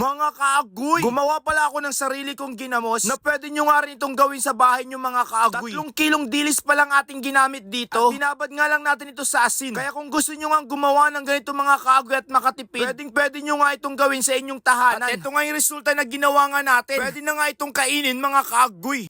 Mga kaagoy! Gumawa pala ako ng sarili kong ginamos na pwede nyo nga rin itong gawin sa bahay nyo mga kaagoy. Tatlong kilong dilis pa lang ating ginamit dito. At binabad nga lang natin ito sa asin. Kaya kung gusto nyo nga gumawa ng ganito mga kaagoy at makatipid, pwedeng pwede nyo nga itong gawin sa inyong tahanan. At ito nga yung resulta na ginawa nga natin. Pwede na nga itong kainin mga kaagoy.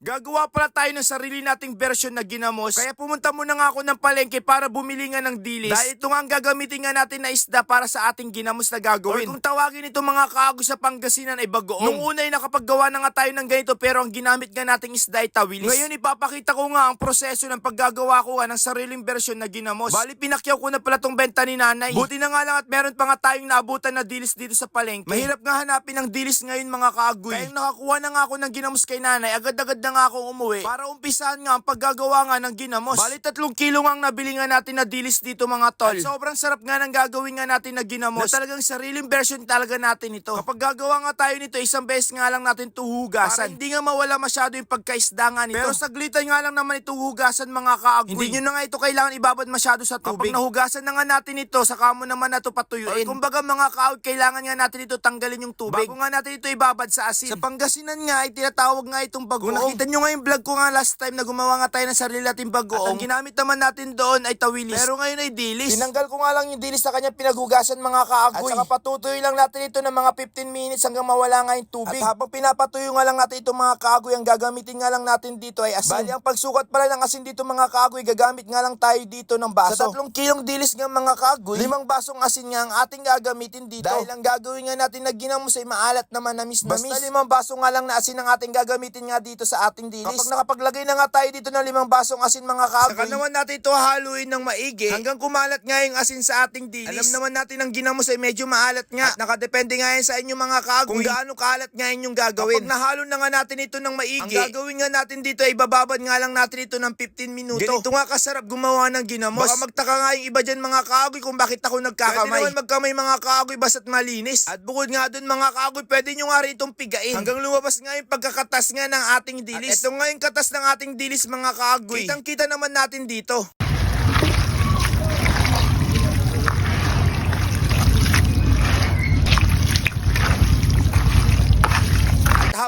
Gagawa pala tayo ng sarili nating version na ginamos. Kaya pumunta muna nga ako ng palengke para bumili nga ng dilis. Dahil ito nga ang gagamitin nga natin na isda para sa ating ginamos na gagawin. Or kung tawagin ito mga kaago sa Pangasinan ay bagoong. Nung una ay nakapaggawa na nga tayo ng ganito pero ang ginamit nga nating isda ay tawilis. Ngayon ipapakita ko nga ang proseso ng paggagawa ko nga ng sariling version na ginamos. Bali pinakyaw ko na pala tong benta ni nanay. Buti na nga lang at meron pa nga tayong naabutan na dilis dito sa palengke. Mahirap nga hanapin ang dilis ngayon mga kaagoy. Kaya nakakuha na nga ako ng ginamos kay nanay, agad-agad na nga akong umuwi para umpisahan nga ang paggagawa nga ng ginamos. Bali tatlong kilo nga ang nabili nga natin na dilis dito mga tol. At sobrang sarap nga ng gagawin nga natin na ginamos. Na talagang sariling version talaga natin ito. Kapag gagawa nga tayo nito, isang beses nga lang natin tuhugasan. Para hindi nga mawala masyado yung pagkaisda nga nito. Pero saglitan nga lang naman ito hugasan mga kaagoy. Hindi nyo na nga ito kailangan ibabad masyado sa tubig. Kapag nahugasan na nga natin ito, saka mo naman na ito patuyuin. Kumbaga mga kaagoy, kailangan nga natin ito tanggalin yung tubig. Bago nga natin ito ibabad sa asin. Sa Pangasinan nga ay tinatawag nga itong bagoong. Nakita nyo nga yung vlog ko nga last time na gumawa nga tayo ng sarili nating bagoong. At ang ginamit naman natin doon ay tawilis. Pero ngayon ay dilis. Tinanggal ko nga lang yung dilis sa kanya pinaghugasan mga kaagoy. At saka patutuyo lang natin ito ng mga 15 minutes hanggang mawala nga yung tubig. At habang pinapatuyo nga lang natin itong mga kaagoy, ang gagamitin nga lang natin dito ay asin. Bali ang pagsukat pala ng asin dito mga kaagoy, gagamit nga lang tayo dito ng baso. Sa tatlong kilong dilis nga mga kaagoy, limang basong asin nga ang ating gagamitin dito. Dahil ang gagawin nga natin na ginamos ay maalat naman na miss Basta limang baso nga lang na asin ang ating gagamitin nga dito sa ating dilis. Kapag nakapaglagay na nga tayo dito ng limang basong asin mga kaagoy, saka naman natin ito haluin ng maigi hanggang kumalat nga yung asin sa ating dilis. Alam naman natin ang ginamos ay medyo maalat nga. At nakadepende nga yan sa inyo mga kaagoy kung gaano kalat nga inyong gagawin. Kapag nahalo na nga natin ito ng maigi, ang gagawin nga natin dito ay bababad nga lang natin ito ng 15 minuto. Ganito nga kasarap gumawa ng ginamos. Baka magtaka nga yung iba dyan mga kaagoy kung bakit ako nagkakamay. Pwede naman magkamay mga kaagoy basta't malinis. At bukod nga dun mga kaagoy, pwede nyo nga rin itong pigain. Hanggang lumabas nga yung pagkakatas nga ng ating dilis. At ito nga yung katas ng ating dilis mga kaagoy. Kitang kita naman natin dito.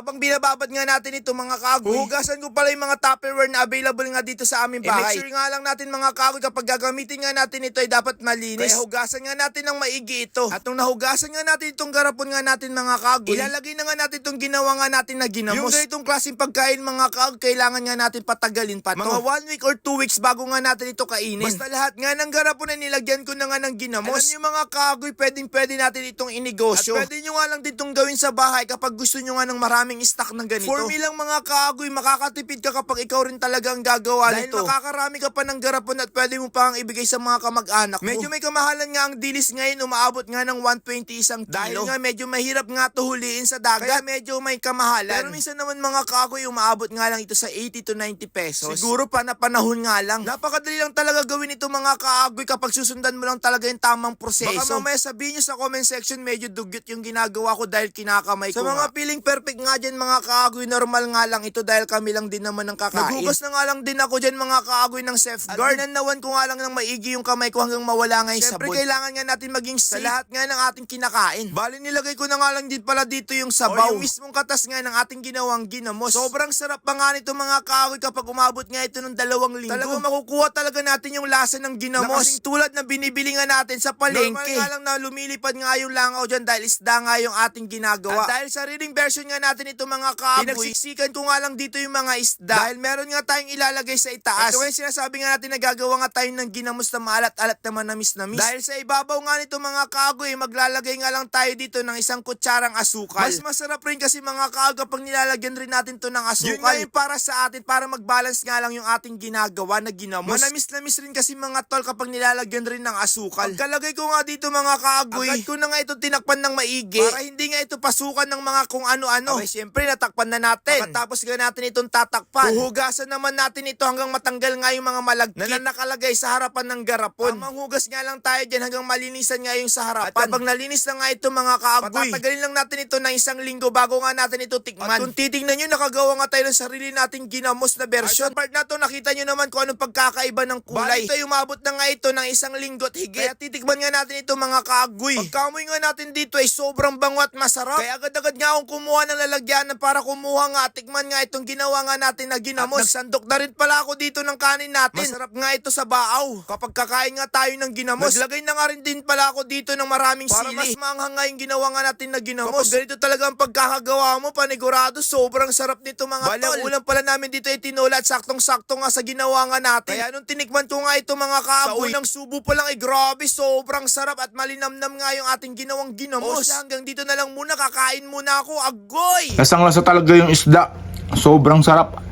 Habang binababad nga natin ito mga kagoy, hugasan ko pala yung mga Tupperware na available nga dito sa aming bahay. make sure nga lang natin mga kagoy kapag gagamitin nga natin ito ay dapat malinis. Kaya hugasan nga natin ng maigi ito. At nung nahugasan nga natin itong garapon nga natin mga kagoy, ilalagay na nga natin itong ginawa nga natin na ginamos. Yung ganitong klaseng pagkain mga kagoy, kailangan nga natin patagalin pa to. Mga one week or two weeks bago nga natin ito kainin. Basta lahat nga ng garapon na nilagyan ko na nga ng ginamos. Alam nyo mga kagoy, pwedeng pwede natin itong inegosyo. At pwede nyo nga lang ditong gawin sa bahay kapag gusto nyo nga ng maraming stock ng ganito. For me lang mga kagoy, makakatipid ka kapag ikaw rin talagang gagawa Dahil nito. Dahil makakarami ka pa ng garapon at pwede mo pang ibigay sa mga kamag-anak mo. Medyo may kamahalan nga ang dilis ngayon, umaabot nga ng 120 isang kilo. Dahil nga medyo mahirap nga to huliin sa dagat. Kaya medyo may kamahalan. Pero minsan naman mga kagoy, umaabot nga lang ito sa 80 to 90 pesos. Siguro pa na panahon nga lang. Napakadali lang talaga gawin ito mga kagoy kapag susundan mo lang talaga yung tamang proseso. Baka mamaya sabihin nyo sa comment section medyo dugyot yung ginagawa ko dahil kinakamay ko Sa mga feeling perfect nga dyan mga kaagoy, normal nga lang ito dahil kami lang din naman ng kakain. Naghugas na nga lang din ako dyan mga kaagoy ng safeguard. At dinanawan ko nga lang ng maigi yung kamay ko hanggang mawala nga yung Siyempre, sabon. kailangan nga natin maging safe sa lahat nga ng ating kinakain. Bali nilagay ko na nga lang din pala dito yung sabaw. O yung mismong katas nga ng ating ginawang ginamos. Sobrang sarap pa nga nito mga kaagoy kapag umabot nga ito ng dalawang linggo. Talagang makukuha talaga natin yung lasa ng ginamos. Na tulad na binibili nga natin sa palengke. Normal nga lang na lumilipad nga yung langaw dyan dahil isda nga yung ating ginagawa. At dahil sariling version nga natin ito mga kaagoy, pinagsisikan ko nga lang dito yung mga isda. Dahil meron nga tayong ilalagay sa itaas. Ito nga yung sinasabi nga natin na gagawa nga tayo ng ginamos na maalat-alat na manamis na Dahil sa ibabaw nga nito mga kaagoy, maglalagay nga lang tayo dito ng isang kutsarang asukal. Mas masarap rin kasi mga kaagoy pag nilalagyan rin natin to ng asukal. Yun nga yung para sa atin, para mag-balance nga lang yung ating ginagawa na ginamos. Manamis-namis rin kasi mga tol kapag nilalagyan rin ng asukal. Pagkalagay ko nga dito mga kaagoy, agad ko na nga ito tinakpan ng maigi. Para hindi nga ito pasukan ng mga kung ano-ano. Okay, Siyempre, natakpan na natin. Pagkatapos nga natin itong tatakpan, huhugasan naman natin ito hanggang matanggal nga yung mga malagkit na nakalagay sa harapan ng garapon. Tamang hugas nga lang tayo dyan hanggang malinisan nga yung sa harapan. At kapag nalinis na nga ito mga kaagoy, patatagalin lang natin ito ng isang linggo bago nga natin ito tikman. At kung titignan nyo, nakagawa nga tayo ng sarili nating ginamos na version. At sa part na to, nakita nyo naman kung anong pagkakaiba ng kulay. Bali ito, umabot na nga ito ng isang linggo at higit. Kaya titikman nga natin ito mga kaagoy. Pagkamoy nga natin dito ay sobrang bango at masarap. Kaya agad-agad nga akong kumuha ng lalagyanan para kumuha nga, tikman nga itong ginawa nga natin na ginamos. At nagsandok na rin pala ako dito ng kanin natin. Masarap nga ito sa baaw. Kapag kakain nga tayo ng ginamos. Naglagay na nga rin din pala ako dito ng maraming para sili. Para mas maanghang nga yung ginawa nga natin na ginamos. Kapag ganito talaga ang pagkakagawa mo, panigurado, sobrang sarap nito mga Bale, tol. ulam pala namin dito ay tinola at saktong-sakto nga sa ginawa nga natin. Kaya nung tinikman ko nga ito mga kaaboy, sa unang subo pa lang ay grabe, sobrang sarap at malinamnam nga yung ating ginawang ginamos. O siya, hanggang dito na lang muna, kakain muna ako, agoy! Lasang lasa talaga yung isda. Sobrang sarap.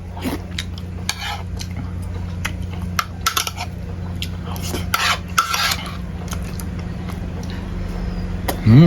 Mm.